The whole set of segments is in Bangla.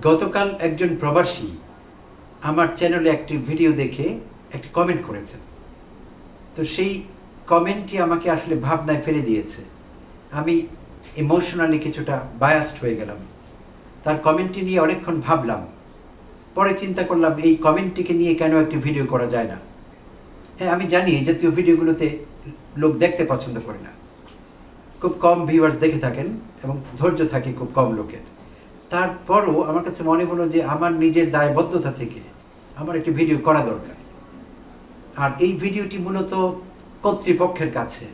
গতকাল একজন প্রবাসী আমার চ্যানেলে একটি ভিডিও দেখে একটি কমেন্ট করেছেন। তো সেই কমেন্টটি আমাকে আসলে ভাবনায় ফেলে দিয়েছে। আমি ইমোশনালি কিছুটা বায়াসড হয়ে গেলাম। তার কমেন্টটি নিয়ে অনেকক্ষণ ভাবলাম। পরে চিন্তা করলাম, এই কমেন্টটিকে নিয়ে কেন একটি ভিডিও করা যায় না? হ্যাঁ আমি জানি এই জাতীয় ভিডিওগুলোতে লোক দেখতে পছন্দ করে না। খুব কম ভিউয়ার্স দেখে থাকেন এবং ধৈর্য থাকে খুব কম লোকের। তারপরও আমার কাছে মনে হলো যে আমার নিজের দায়বদ্ধতা থেকে আমার একটি ভিডিও করা দরকার। আর এই ভিডিওটি মূলত কর্তৃপক্ষের কাছে,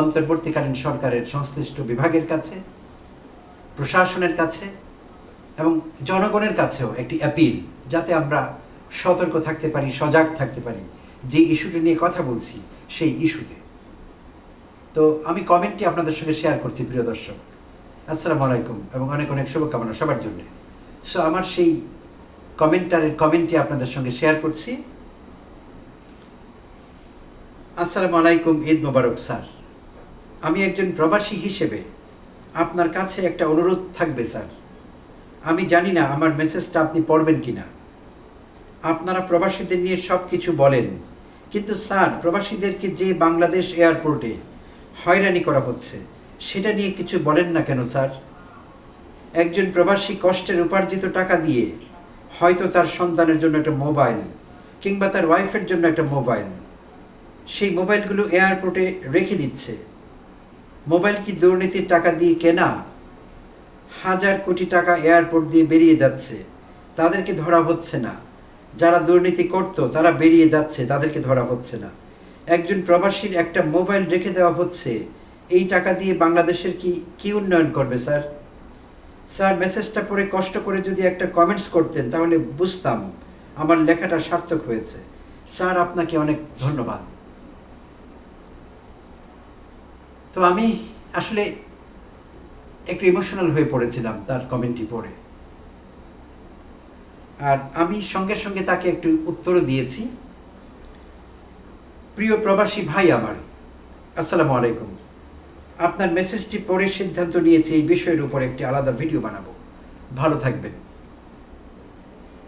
অন্তর্বর্তীকালীন সরকারের সংশ্লিষ্ট বিভাগের কাছে, প্রশাসনের কাছে এবং জনগণের কাছেও একটি অ্যাপিল যাতে আমরা সতর্ক থাকতে পারি, সজাগ থাকতে পারি যে ইস্যুটি নিয়ে কথা বলছি সেই ইস্যুতে। তো আমি কমেন্টটি আপনাদের সঙ্গে শেয়ার করছি, প্রিয় দর্শক। আসসালামু আলাইকুম এবং অনেক অনেক শুভকামনা সবার জন্য। সো আমার সেই কমেন্টারের কমেন্টটি আপনাদের সঙ্গে শেয়ার করছি। আসসালামু আলাইকুম, ঈদ মোবারক স্যার। আমি একজন প্রবাসী হিসেবে আপনার কাছে একটা অনুরোধ থাকবে স্যার। আমি জানি না আমার মেসেজটা আপনি পড়বেন কি না আপনারা প্রবাসীদের নিয়ে সব কিছু বলেন। কিন্তু স্যার, প্রবাসীদেরকে যে বাংলাদেশ এয়ারপোর্টে হয়রানি করা হচ্ছে সেটা নিয়ে কিছু বলেন না কেন, স্যার? একজন প্রবাসী কষ্টের উপার্জিত টাকা দিয়ে হয়তো তার সন্তানের জন্য একটা মোবাইল কিংবা তার ওয়াইফের জন্য একটা মোবাইল। সেই মোবাইলগুলো এয়ারপোর্টে রেখে দিচ্ছে। মোবাইল কি দুর্নীতির টাকা দিয়ে কেনা? হাজার কোটি টাকা এয়ারপোর্ট দিয়ে বেরিয়ে যাচ্ছে। তাদেরকে ধরা হচ্ছে না। যারা দুর্নীতি করত, তারা বেরিয়ে যাচ্ছে। তাদেরকে ধরা হচ্ছে না। একজন প্রবাসীর একটা মোবাইল রেখে দেওয়া হচ্ছে। এই টাকা দিয়ে বাংলাদেশের কি কি উন্নয়ন করবে, স্যার? স্যার মেসেজটা পড়ে কষ্ট করে যদি একটা কমেন্টস করতেন, তাহলে বুঝতাম আমার লেখাটা সার্থক হয়েছে। স্যার, আপনাকে অনেক ধন্যবাদ। তো আমি আসলে একটু ইমোশনাল হয়ে পড়েছিলাম তার কমেন্টটি পড়ে। আর আমি সঙ্গে সঙ্গে তাকে একটু উত্তরও দিয়েছি। প্রিয় প্রবাসী ভাই আমার, আসসালামু আলাইকুম। আপনার মেসেজটি পড়ে সিদ্ধান্ত নিয়েছি, এই বিষয়ের উপর একটি আলাদা ভিডিও বানাবো। ভালো থাকবেন।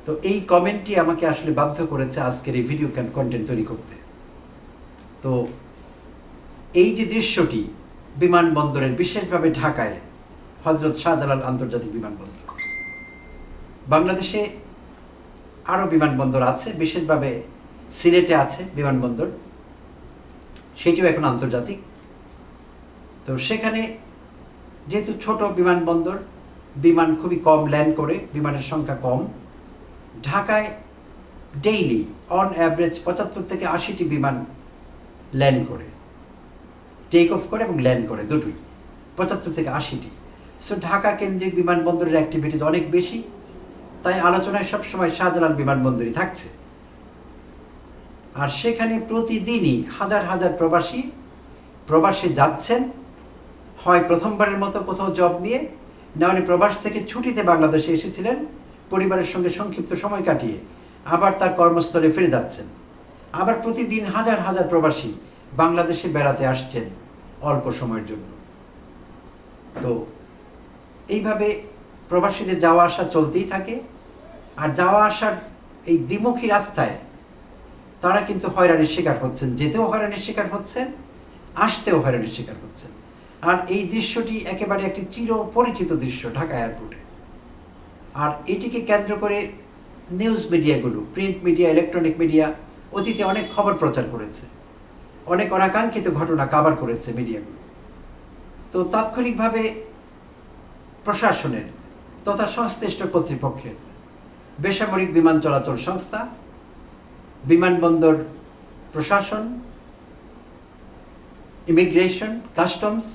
তো এই কমেন্টটি আমাকে আসলে বাধ্য করেছে আজকের এই ভিডিও ক্যান কন্টেন্ট তৈরি করতে। তো এই যে দৃশ্যটি বিমানবন্দরের, বিশেষভাবে ঢাকায়, হজরত শাহজালাল আন্তর্জাতিক বিমানবন্দর। বাংলাদেশে আরও বিমানবন্দর আছে, বিশেষভাবে সিলেটে আছে বিমানবন্দর। সেটিও এখন আন্তর্জাতিক। তো সেখানে যেহেতু ছোট বিমানবন্দর, বিমান খুবই কম ল্যান্ড করে, বিমানের সংখ্যা কম, ঢাকায় ডেইলি অন অ্যাভারেজ পঁচাত্তর থেকে আশিটি বিমান ল্যান্ড করে টেক অফ করে এবং ল্যান্ড করে দুটোই, পঁচাত্তর থেকে আশিটি। সো ঢাকা কেন্দ্রিক বিমানবন্দরের অ্যাক্টিভিটিস অনেক বেশি, তাই আলোচনায় সবসময় শাহজালাল বিমানবন্দরই থাকছে। আর সেখানে প্রতিদিনই হাজার হাজার প্রবাসী প্রবাসে যাচ্ছেন হয় প্রথমবারের মতো কোথাও জব নিয়ে। না, উনি প্রবাস থেকে ছুটিতে বাংলাদেশে এসেছিলেন, পরিবারের সঙ্গে সংক্ষিপ্ত সময় কাটিয়ে আবার তার কর্মস্থলে ফিরে যাচ্ছেন। আবার প্রতিদিন হাজার হাজার প্রবাসী বাংলাদেশে বেড়াতে আসছেন অল্প সময়ের জন্য। তো এইভাবে প্রবাসীদের যাওয়া আসা চলতেই থাকে। আর যাওয়া আসার এই দ্বিমুখী রাস্তায় তারা কিন্তু হয়রানির শিকার হচ্ছেন, যেতেও হয়রানির শিকার হচ্ছেন, আসতেও হয়রানির শিকার হচ্ছেন। আর এই দৃশ্যটি একেবারে একটি চির পরিচিত দৃশ্য ঢাকা এয়ারপোর্টে। আর এটিকে কেন্দ্র করে নিউজ মিডিয়াগুলো, প্রিন্ট মিডিয়া, ইলেকট্রনিক মিডিয়া, অতীতে অনেক খবর প্রচার করেছে। অনেক অনাকাঙ্ক্ষিত ঘটনা কাভার করেছে মিডিয়াগুলো। তো তাৎক্ষণিকভাবে প্রশাসনের তথা সংশ্লিষ্ট কর্তৃপক্ষের বেসামরিক বিমান চলাচল সংস্থা, বিমানবন্দর প্রশাসন, ইমিগ্রেশন, কাস্টমস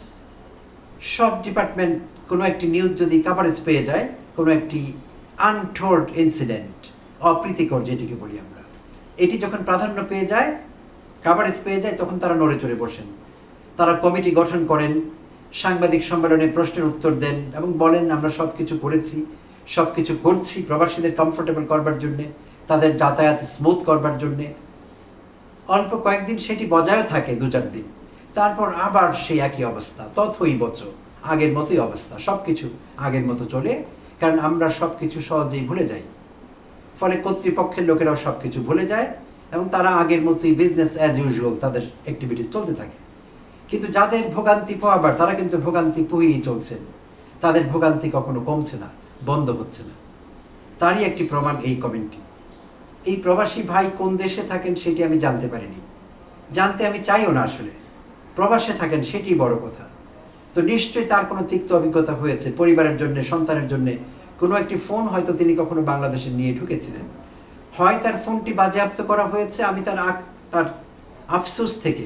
সব ডিপার্টমেন্ট কোনো একটি নিউজ যদি কাভারেজ পেয়ে যায়, কোনো একটি আনঠোর্ড ইনসিডেন্ট অপ্রীতিকর যেটিকে বলি আমরা, এটি যখন প্রাধান্য পেয়ে যায় কাভারেজ পেয়ে যায়, তখন তারা নড়ে চড়ে বসেন। তারা কমিটি গঠন করেন, সাংবাদিক সম্মেলনে প্রশ্নের উত্তর দেন এবং বলেন, আমরা সব কিছু করেছি সব কিছু করছি প্রবাসীদের কমফোর্টেবল করবার জন্যে, তাদের যাতায়াত স্মুথ করবার জন্যে। অল্প কয়েকদিন সেটি বজায়ও থাকে দু চার দিন। তারপর আবার সেই একই অবস্থা তথই বচ আগের মতোই অবস্থা সব কিছু আগের মতো চলে, কারণ আমরা সব কিছু সহজেই ভুলে যাই। ফলে কর্তৃপক্ষের লোকেরাও সব কিছু ভুলে যায় এবং তারা আগের মতোই বিজনেস অ্যাজ ইউজুয়াল তাদের অ্যাক্টিভিটিস চলতে থাকে। কিন্তু যাদের ভোগান্তি পোয়াবার তারা কিন্তু ভোগান্তি পুহিয়েই চলছেন। তাদের ভোগান্তি কখনো কমছে না, বন্ধ হচ্ছে না। তারই একটি প্রমাণ এই কমেন্টটি। এই প্রবাসী ভাই কোন দেশে থাকেন সেটি আমি জানতে পারিনি। জানতে আমি চাইও না আসলে। প্রবাসে থাকেন সেটি বড় কথা। তো নিশ্চয়ই তার কোনো তিক্ত অভিজ্ঞতা হয়েছে পরিবারের জন্য, সন্তানের জন্য। কোনো একটি ফোন হয়তো তিনি কখনো বাংলাদেশে নিয়ে ঢুকেছিলেন। হয় তার ফোনটি বাজেয়াপ্ত করা হয়েছে, আমি তার তার আফসোস থেকে।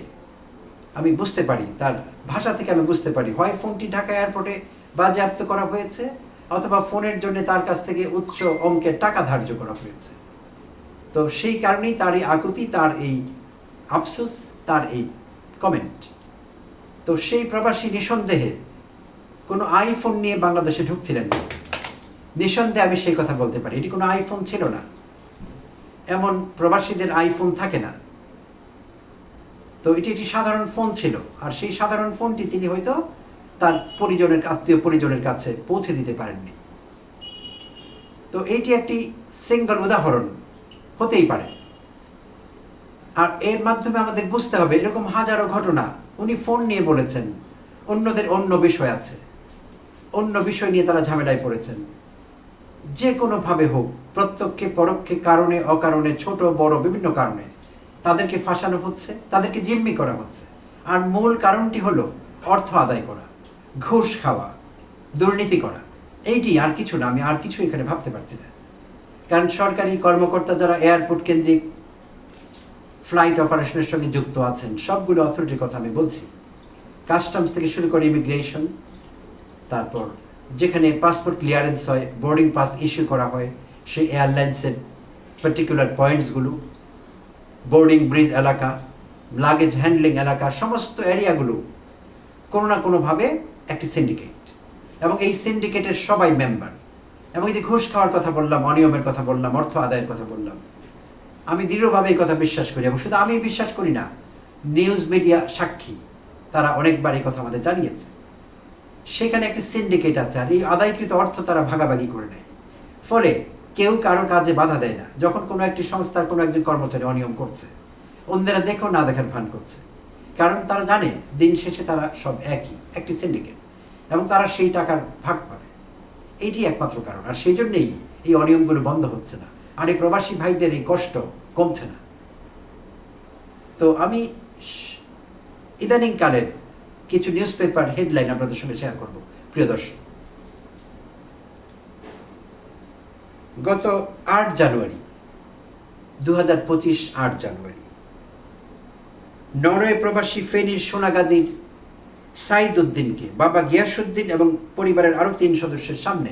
আমি বুঝতে পারি, তার ভাষা থেকে আমি বুঝতে পারি। হয় ফোনটি ঢাকা এয়ারপোর্টে বাজেয়াপ্ত করা হয়েছে, অথবা ফোনের জন্য তার কাছ থেকে উচ্চ অঙ্কের টাকা ধার্য করা হয়েছে। তো সেই কারণেই তার এই আকুতি, তার এই আফসোস, তার এই কমেন্ট তো সেই প্রবাসী নিঃসন্দেহে কোনো আইফোন নিয়ে বাংলাদেশে ঢুকছিলেন না। নিঃসন্দেহে আমি সেই কথা বলতে পারি। এটি কোনো আইফোন ছিল না। এমন প্রবাসীদের আইফোন থাকে না। তো এটি একটি সাধারণ ফোন ছিল। আর সেই সাধারণ ফোনটি তিনি হয়তো তার পরিজনের আত্মীয় পরিজনের কাছে পৌঁছে দিতে পারেননি। তো এটি একটি সিঙ্গল উদাহরণ হতেই পারে। আর এর মাধ্যমে আমাদের বুঝতে হবে এরকম হাজারো ঘটনা উনি ফোন নিয়ে বলেছেন, অন্যদের অন্য বিষয় আছে। অন্য বিষয় নিয়ে তারা ঝামেলায় পড়েছেন। যে কোনোভাবে হোক, প্রত্যক্ষে, পরোক্ষে, কারণে, অকারণে, ছোট, বড়, বিভিন্ন কারণে, তাদেরকে ফাঁসানো হচ্ছে, তাদেরকে জিম্মি করা হচ্ছে। আর মূল কারণটি হলো অর্থ আদায় করা, ঘুষ খাওয়া, দুর্নীতি করা। এইটি আর কিছু না, আমি আর কিছু এখানে ভাবতে পারছি না। কারণ সরকারি কর্মকর্তা যারা এয়ারপোর্ট কেন্দ্রিক ফ্লাইট অপারেশনের সঙ্গে যুক্ত আছেন। সবগুলো অথরিটির কথা আমি বলছি। কাস্টমস থেকে শুরু করে ইমিগ্রেশন তারপর যেখানে পাসপোর্ট ক্লিয়ারেন্স হয় বোর্ডিং পাস ইস্যু করা হয়, সেই এয়ারলাইন্সের পার্টিকুলার পয়েন্টসগুলো বোর্ডিং ব্রিজ এলাকা লাগেজ হ্যান্ডলিং এলাকা, সমস্ত এরিয়াগুলো কোনো না কোনোভাবে একটি সিন্ডিকেট এবং এই সিন্ডিকেটের সবাই মেম্বার এবং যে ঘুষ খাওয়ার কথা বললাম, অনিয়মের কথা বললাম, অর্থ আদায়ের কথা বললাম আমি দৃঢ়ভাবে এই কথা বিশ্বাস করি এবং শুধু আমি বিশ্বাস করি না নিউজ মিডিয়া সাক্ষী, তারা অনেকবার এই কথা আমাদের জানিয়েছে। সেখানে একটি সিন্ডিকেট আছে আর এই আদায়কৃত অর্থ তারা ভাগাভাগি করে নেয়। ফলে কেউ কারও কাজে বাধা দেয় না। যখন কোনো একটি সংস্থার কোনো একজন কর্মচারী অনিয়ম করছে, অন্যরা দেখেও না দেখার ভান করছে। কারণ তারা জানে, দিন শেষে তারা সব একই, একটি সিন্ডিকেট এবং তারা সেই টাকার ভাগ পাবে। এটি একমাত্র কারণ। আর সেই জন্যেই এই অনিয়মগুলো বন্ধ হচ্ছে না। আর এই প্রবাসী ভাইদের এই কষ্ট কমছে না। তো আমি ইদানিংকালের কিছু নিউজ পেপার হেডলাইন আপনাদের সঙ্গে শেয়ার করব, প্রিয় দর্শক। গত আট জানুয়ারি দু হাজার পঁচিশ আট জানুয়ারি, নরওয়ে প্রবাসী ফেনীর সোনাগাজীর সাইদ উদ্দিনকে বাবা গিয়াসুদ্দিন এবং পরিবারের আরও তিন সদস্যের সামনে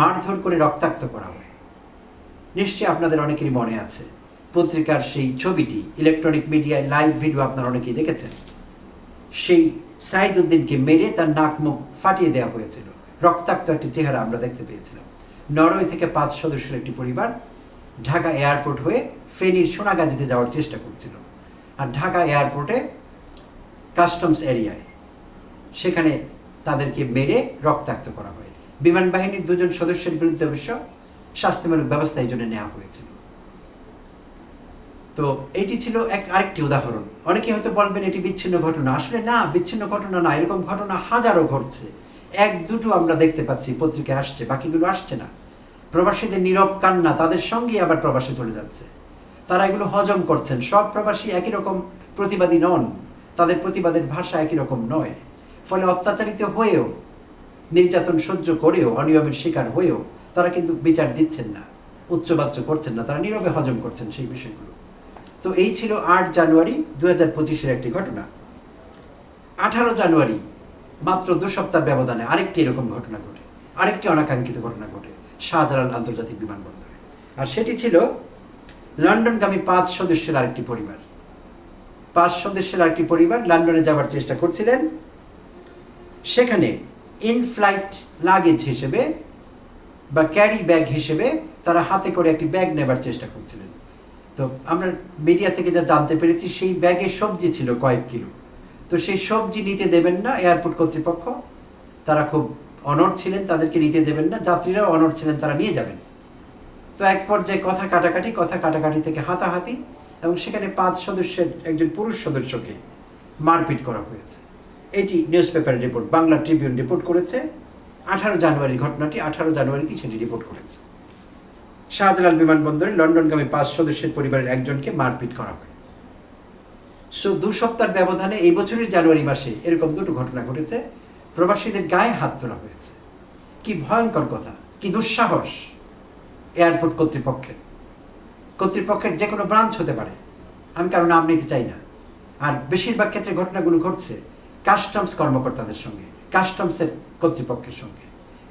মারধর করে রক্তাক্ত করা হয়। নিশ্চয়ই আপনাদের অনেকেরই মনে আছে। পত্রিকার সেই ছবিটি ইলেকট্রনিক মিডিয়ায় লাইভ ভিডিও আপনারা অনেকেই দেখেছেন। সেই সাইদ উদ্দিনকে মেরে তার নাক মুখ ফাটিয়ে দেওয়া হয়েছিল। রক্তাক্ত একটি চেহারা আমরা দেখতে পেয়েছিলাম। নরওয়ে থেকে পাঁচ সদস্যের একটি পরিবার ঢাকা এয়ারপোর্ট হয়ে ফেনীর সোনাগাজীতে যাওয়ার চেষ্টা করছিল। আর ঢাকা এয়ারপোর্টে কাস্টমস এরিয়ায় সেখানে তাদেরকে মেরে রক্তাক্ত করা হয়। বিমান বাহিনীর দুজন সদস্যের বিরুদ্ধে অবশ্য শাস্তিমূলক ব্যবস্থা এই জন্য নেওয়া হয়েছিল। তো এটি ছিল এক আরেকটি উদাহরণ। অনেকে হয়তো বলবেন এটি বিচ্ছিন্ন ঘটনা। আসলে না, বিচ্ছিন্ন ঘটনা না, এরকম ঘটনা হাজারো ঘটছে। এক, দুটো আমরা দেখতে পাচ্ছি, পত্রিকায় আসছে, বাকিগুলো আসছে না। প্রবাসীদের নীরব কান্না তাদের সঙ্গেই আবার প্রবাসে চলে যাচ্ছে। তারা এগুলো হজম করছেন। সব প্রবাসী একই রকম প্রতিবাদী নন। তাদের প্রতিবাদের ভাষা একই রকম নয়। ফলে অত্যাচারিত হয়েও, নির্যাতন সহ্য করেও, অনিয়মের শিকার হয়েও তারা কিন্তু বিচার দিচ্ছেন না, উচ্চবাচ্য করছেন না, তারা নীরবে হজম করছেন সেই বিষয়গুলো। তো এই ছিল আট জানুয়ারি দু হাজার পঁচিশের একটি ঘটনা। আঠারো জানুয়ারি, মাত্র দু সপ্তাহ ব্যবধানে আরেকটি এরকম ঘটনা ঘটে, আরেকটি অনাকাঙ্ক্ষিত ঘটনা ঘটে, শাহজালাল আন্তর্জাতিক বিমানবন্দরে। আর সেটি ছিল লন্ডনগামী পাঁচ সদস্যের আরেকটি পরিবার। পাঁচ সদস্যের আরেকটি পরিবার লন্ডনে যাওয়ার চেষ্টা করছিলেন। সেখানে ইন ফ্লাইট লাগেজ হিসেবে বা ক্যারি ব্যাগ হিসেবে তারা হাতে করে একটি ব্যাগ নেবার চেষ্টা করছিলেন। তো আমরা মিডিয়া থেকে যা জানতে পেরেছি, সেই ব্যাগে সবজি ছিল কয়েক কিলো। তো সেই সবজি নিতে দেবেন না এয়ারপোর্ট কর্তৃপক্ষ। তারা খুব অনর ছিলেন, তাদেরকে নিতে দেবেন না। যাত্রীরাও অনর ছিলেন, তারা নিয়ে যাবেন। তো এক পর্যায়ে কথা কাটাকাটি কথা কাটাকাটি থেকে হাতাহাতি এবং সেখানে পাঁচ সদস্যের একজন পুরুষ সদস্যকে মারপিট করা হয়েছে। এটি নিউজ পেপারের রিপোর্ট, বাংলা ট্রিবিউন রিপোর্ট করেছে। আঠারো জানুয়ারির ঘটনাটি আঠারো জানুয়ারিতেই সেটি রিপোর্ট করেছে। শাহজালাল বিমানবন্দরে লন্ডনগামী পাঁচ সদস্যের পরিবারের একজনকে মারপিট করা হয়। সো দু সপ্তাহের ব্যবধানে এই বছরের জানুয়ারি মাসে এরকম দুটো ঘটনা ঘটেছে। প্রবাসীদের গায়ে হাত তোলা হয়েছে। কি ভয়ঙ্কর কথা, কি দুঃসাহস। এয়ারপোর্ট কর্তৃপক্ষের কর্তৃপক্ষের যে কোনো ব্রাঞ্চ হতে পারে। আমি কারও নাম নিতে চাই না। আর বেশিরভাগ ক্ষেত্রে ঘটনাগুলো ঘটছে কাস্টমস কর্মকর্তাদের সঙ্গে। কাস্টমসের কর্তৃপক্ষের সঙ্গে।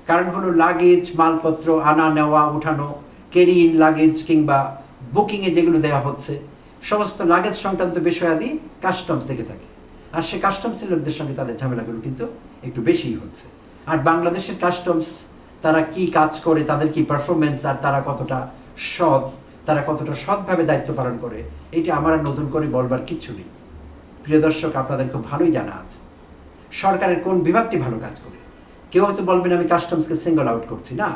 কারণ হলো লাগেজ মালপত্র আনা, নেওয়া, উঠানো ক্যারি ইন লাগেজ কিংবা বুকিংয়ে যেগুলো দেওয়া হচ্ছে, সমস্ত লাগেজ সংক্রান্ত বিষয়াদি কাস্টমস দেখে থাকে। আর সে কাস্টমসের লোকদের সঙ্গে তাদের ঝামেলাগুলো কিন্তু একটু বেশিই হচ্ছে। আর বাংলাদেশের কাস্টমস তারা কি কাজ করে, তাদের কি পারফরমেন্স আর তারা কতটা সৎ, তারা কতটা সৎভাবে দায়িত্ব পালন করে, এটা আমার নতুন করে বলবার কিচ্ছু নেই। প্রিয় দর্শক, আপনাদের খুব ভালোই জানা আছে। সরকারের কোন বিভাগটি ভালো কাজ করে? কেউ হয়তো বলবেন, আমি কাস্টমসকে সিঙ্গল আউট করছি। না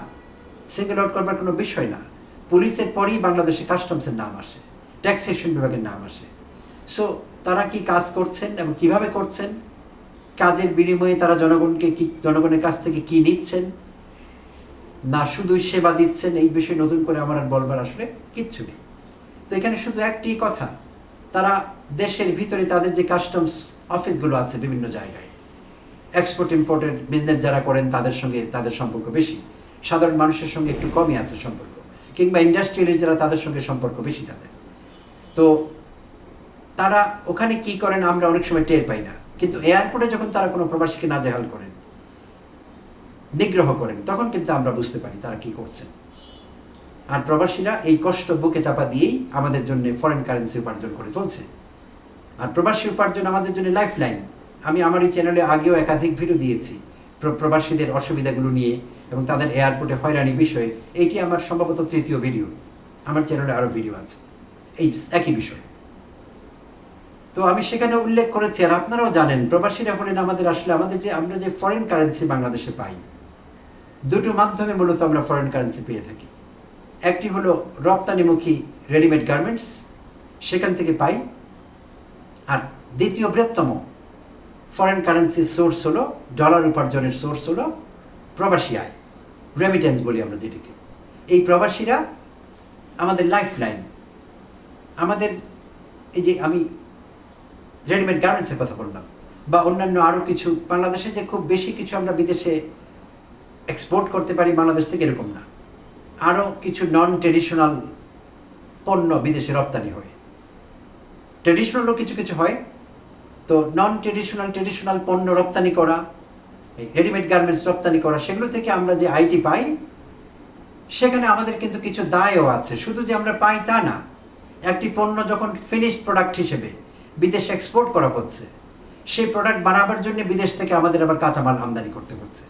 সিঙ্গল আউট করবার কোনো বিষয় না। পুলিশের পরেই বাংলাদেশে কাস্টমসের নাম আসে ট্যাক্সেশন বিভাগের নাম আসে। সো তারা কি কাজ করছেন এবং কীভাবে করছেন? কাজের বিনিময়ে তারা জনগণকে কি, জনগণের কাছ থেকে কি নিচ্ছেন? না, শুধুই সেবা দিচ্ছেন? এই বিষয়ে নতুন করে আমার আর বলবার আসলে কিচ্ছু নেই। তো এখানে শুধু একটি কথা, তারা দেশের ভিতরে তাদের যে কাস্টমস অফিসগুলো আছে বিভিন্ন জায়গায় এক্সপোর্ট ইম্পোর্টের বিজনেস যারা করেন, তাদের সঙ্গে তাদের সম্পর্ক বেশি। সাধারণ মানুষের সঙ্গে একটু কমই আছে সম্পর্ক। কিংবা ইন্ডাস্ট্রিয়ালের যারা, তাদের সঙ্গে সম্পর্ক বেশি তাদের। তো তারা ওখানে কি করেন, আমরা অনেক সময় টের পাই না। কিন্তু এয়ারপোর্টে যখন তারা কোনো প্রবাসীকে নাজেহাল করেন, নিগ্রহ করেন, তখন কিন্তু আমরা বুঝতে পারি তারা কি করছেন। আর প্রবাসীরা এই কষ্ট বুকে চাপা দিয়েই আমাদের জন্য ফরেন কারেন্সি উপার্জন করে চলছে। আর প্রবাসী উপার্জন আমাদের জন্য লাইফ লাইন আমি আমার এই চ্যানেলে আগেও একাধিক ভিডিও দিয়েছি প্রবাসীদের অসুবিধাগুলো নিয়ে এবং তাদের এয়ারপোর্টে হয়রানি বিষয়ে। এটি আমার সম্ভবত তৃতীয় ভিডিও আমার চ্যানেলে আরও ভিডিও আছে। এই একই বিষয়। তো আমি সেখানে উল্লেখ করেছি, আর আপনারাও জানেন, প্রবাসীরা হলেন আমাদের আসলে আমাদের যে, আমরা যে ফরেন কারেন্সি বাংলাদেশে পাই, দুটো মাধ্যমে মূলত আমরা ফরেন কারেন্সি পেয়ে থাকি। একটি হলো রপ্তানিমুখী রেডিমেড গার্মেন্টস সেখান থেকে পাই। আর দ্বিতীয় বৃহত্তম ফরেন কারেন্সির সোর্স হলো ডলার উপার্জনের সোর্স হলো প্রবাসী আয় রেমিটেন্স বলি আমরা যেটিকে। এই প্রবাসীরা আমাদের লাইফ লাইন আমাদের এই যে আমি রেডিমেড গার্মেন্টসের কথা বললাম, বা অন্যান্য আরও কিছু, বাংলাদেশে যে খুব বেশি কিছু আমরা বিদেশে এক্সপোর্ট করতে পারি, বাংলাদেশ থেকে এরকম না। আরও কিছু নন ট্রেডিশনাল পণ্য বিদেশে রপ্তানি হয়। ট্রেডিশনালও কিছু কিছু হয় তো নন ট্রেডিশনাল ট্রেডিশনাল পণ্য রপ্তানি করা, এই রেডিমেড গার্মেন্টস রপ্তানি করা, সেগুলো থেকে আমরা যে আইটি পাই, সেখানে আমাদের কিন্তু কিছু দায়ও আছে। শুধু যে আমরা পাই তা না, একটি পণ্য যখন ফিনিশড প্রোডাক্ট হিসেবে বিদেশে এক্সপোর্ট করা হচ্ছে, সেই প্রোডাক্ট বানাবার জন্য বিদেশ থেকে আমাদের আবার কাঁচামাল আমদানি করতে হচ্ছে।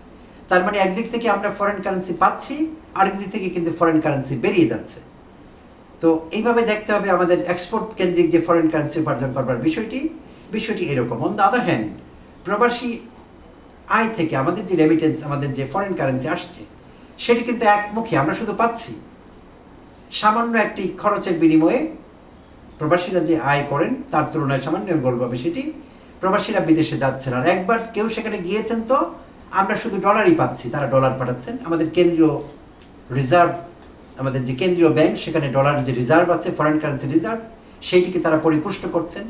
তার মানে একদিক থেকে আমরা ফরেন কারেন্সি পাচ্ছি আরেক দিক থেকে কিন্তু ফরেন কারেন্সি বেরিয়ে যাচ্ছে। তো এইভাবে দেখতে হবে আমাদের এক্সপোর্ট কেন্দ্রিক যে ফরেন কারেন্সি উপার্জন করবার বিষয়টি। বিষয়টি এরকম। অন দ্য আদার হ্যান্ড প্রবাসী আয় থেকে আমাদের যে রেমিটেন্স আমাদের যে ফরেন কারেন্সি আসছে, সেটি কিন্তু একমুখী, আমরা শুধু পাচ্ছি। সামান্য একটি খরচের বিনিময়ে প্রবাসীরা যে আয় করেন, তার তুলনায় সামান্য বলব আমি সেটি প্রবাসীরা বিদেশে যাচ্ছেন। আর একবার কেউ সেখানে গিয়েছেন তো, আমরা শুধু ডলারই পাচ্ছি, তারা ডলার পাঠাচ্ছেন। আমাদের কেন্দ্রীয় রিজার্ভ আমাদের যে কেন্দ্রীয় ব্যাংক সেখানে ডলার যে রিজার্ভ আছে ফরেন কারেন্সি রিজার্ভ সেইটিকে তারা পরিপুষ্ট করছেন।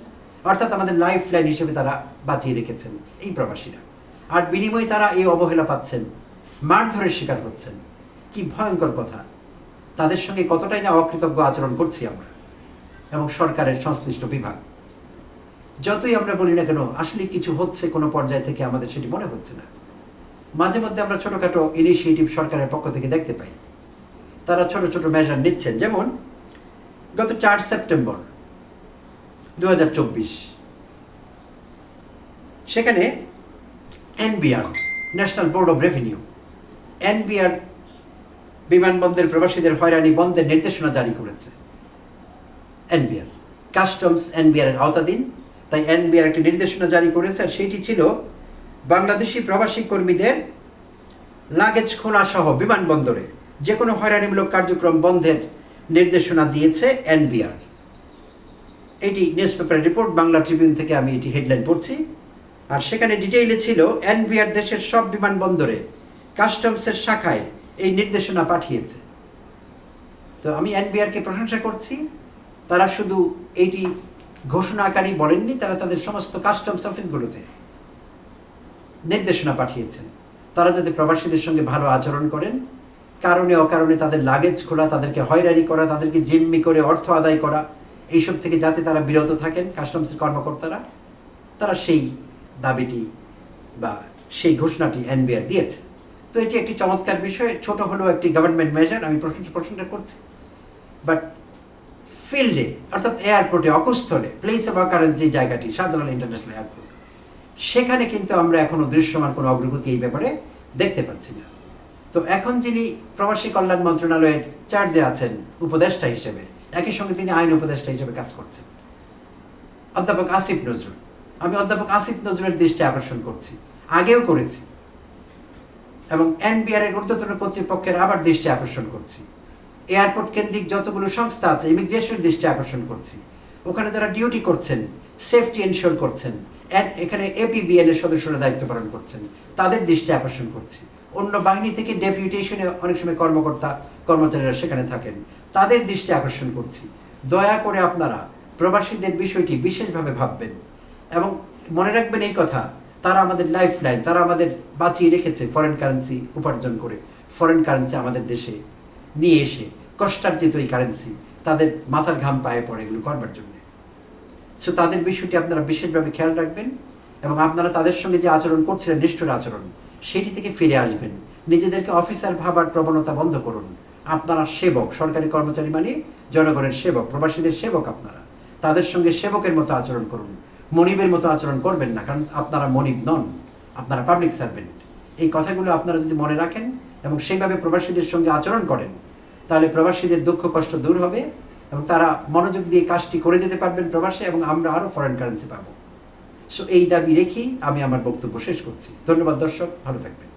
অর্থাৎ আমাদের লাইফ লাইন হিসেবে তারা বাঁচিয়ে রেখেছেন, এই প্রবাসীরা। আর বিনিময়ে তারা এই অবহেলা পাচ্ছেন, মারধরের শিকার হচ্ছেন। কি ভয়ঙ্কর কথা। তাদের সঙ্গে কতটাই না অকৃতজ্ঞ আচরণ করছি আমরা, এবং সরকারের সংশ্লিষ্ট বিভাগ। যতই আমরা বলি না কেন, আসলে কিছু হচ্ছে কোনো পর্যায় থেকে আমাদের সেটি মনে হচ্ছে না। মাঝে মধ্যে আমরা ছোটোখাটো ইনিশিয়েটিভ সরকারের পক্ষ থেকে দেখতে পাই। তারা ছোট ছোট মেজার নিচ্ছেন। যেমন, গত চার সেপ্টেম্বর দু হাজার চব্বিশ। সেখানে NBR National Board of Revenue NBR বিমানবন্দরের প্রবাসীদের হয়রানি বন্ধের নির্দেশনা জারি করেছে। এনবিআর কাস্টমস এনবিআর এর আওতাধীন, তাই এনবিআর একটি নির্দেশনা জারি করেছে, আর সেটি ছিল বাংলাদেশি প্রবাসী কর্মীদের লাগেজ খোলা সহ বিমানবন্দরে যে কোনো হয়রানিমূলক কার্যক্রম বন্ধের নির্দেশনা দিয়েছে এনবিআর। এটি নিউজ পেপারের রিপোর্ট বাংলা ট্রিবিউন থেকে আমি এটি হেডলাইন পড়ছি। আর সেখানে ডিটেইলে ছিল এনবিআর দেশের সব বিমানবন্দরে কাস্টমসের শাখায় এই নির্দেশনা পাঠিয়েছে। তো আমি এনবিআরকে প্রশংসা করছি। তারা শুধু এইটি ঘোষণাকারী বলেননি, তারা তাদের সমস্ত কাস্টমস অফিসগুলোতে নির্দেশনা পাঠিয়েছেন। তারা যাতে প্রবাসীদের সঙ্গে ভালো আচরণ করেন কারণে অকারণে তাদের লাগেজ খোলা, তাদেরকে হয়রানি করা, তাদেরকে জিম্মি করে অর্থ আদায় করা এইসব থেকে যাতে তারা বিরত থাকেন কাস্টমসের কর্মকর্তারা, তারা সেই দাবিটি বা সেই ঘোষণাটি এনবিআর দিয়েছে। তো এটি একটি চমৎকার বিষয়, ছোট হলেও একটি গভর্নমেন্ট মেজার আমি প্রশংসা প্রশংসা করছি। বাট ফিল্ডে অর্থাৎ এয়ারপোর্টে অকুস্থলে প্লেস অফ অকারেন্স যে জায়গাটি শাহজালাল ইন্টারন্যাশনাল এয়ারপোর্ট সেখানে কিন্তু আমরা এখনও দৃশ্যমান কোনো অগ্রগতি এই ব্যাপারে দেখতে পাচ্ছি না। তো এখন যিনি প্রবাসী কল্যাণ মন্ত্রণালয়ের চার্জে আছেন, উপদেষ্টা হিসেবে একই সঙ্গে তিনি আইন উপদেষ্টা হিসেবে কাজ করছেন। অধ্যাপক আসিফ নজরুল। আমি অধ্যাপক আসিফ নজরুলের দৃষ্টি আকর্ষণ করছি। আগেও করেছি। এবং এনবিআর এর ঊর্ধ্বতন কর্তৃপক্ষের আবার দৃষ্টি আকর্ষণ করছি। এয়ারপোর্ট কেন্দ্রিক যতগুলো সংস্থা আছে ইমিগ্রেশন দৃষ্টি আকর্ষণ করছি। ওখানে যারা ডিউটি করছেন, সেফটি এনশোর করছেন এখানে এপিবিএন এর সদস্যরা দায়িত্ব পালন করছেন, তাদের দৃষ্টি আকর্ষণ করছি। অন্য বাহিনী থেকে ডেপুটেশনে অনেক সময় কর্মকর্তা কর্মচারীরা সেখানে থাকেন। তাদের দৃষ্টি আকর্ষণ করছি। দয়া করে আপনারা প্রবাসীদের বিষয়টি বিশেষভাবে ভাববেন এবং মনে রাখবেন এই কথা, তারা আমাদের লাইফ লাইন তারা আমাদের বাঁচিয়ে রেখেছে ফরেন কারেন্সি উপার্জন করে। ফরেন কারেন্সি আমাদের দেশে নিয়ে এসে কষ্টার্জিত এই কারেন্সি তাদের মাথার ঘাম পায়ে পড়ে এগুলো করবার জন্যে। সো তাদের বিষয়টি আপনারা বিশেষভাবে খেয়াল রাখবেন এবং আপনারা তাদের সঙ্গে যে আচরণ করছিলেন, নিষ্ঠুর আচরণ, সেটি থেকে ফিরে আসবেন। নিজেদেরকে অফিসার ভাবার প্রবণতা বন্ধ করুন। আপনারা সেবক, সরকারি কর্মচারী মানে জনগণের সেবক, প্রবাসীদের সেবক আপনারা। তাদের সঙ্গে সেবকের মতো আচরণ করুন। মনিবের মতো আচরণ করবেন না, কারণ আপনারা মনিব নন, আপনারা পাবলিক সার্ভেন্ট। এই কথাগুলো আপনারা যদি মনে রাখেন এবং সেইভাবে প্রবাসীদের সঙ্গে আচরণ করেন, তাহলে প্রবাসীদের দুঃখ, কষ্ট দূর হবে এবং তারা মনোযোগ দিয়ে কাজটি করে যেতে পারবেন প্রবাসে এবং আমরা আরও ফরেন কারেন্সি পাবো। সো এই দাবি রেখেই আমি আমার বক্তব্য শেষ করছি। ধন্যবাদ দর্শক, ভালো থাকবেন।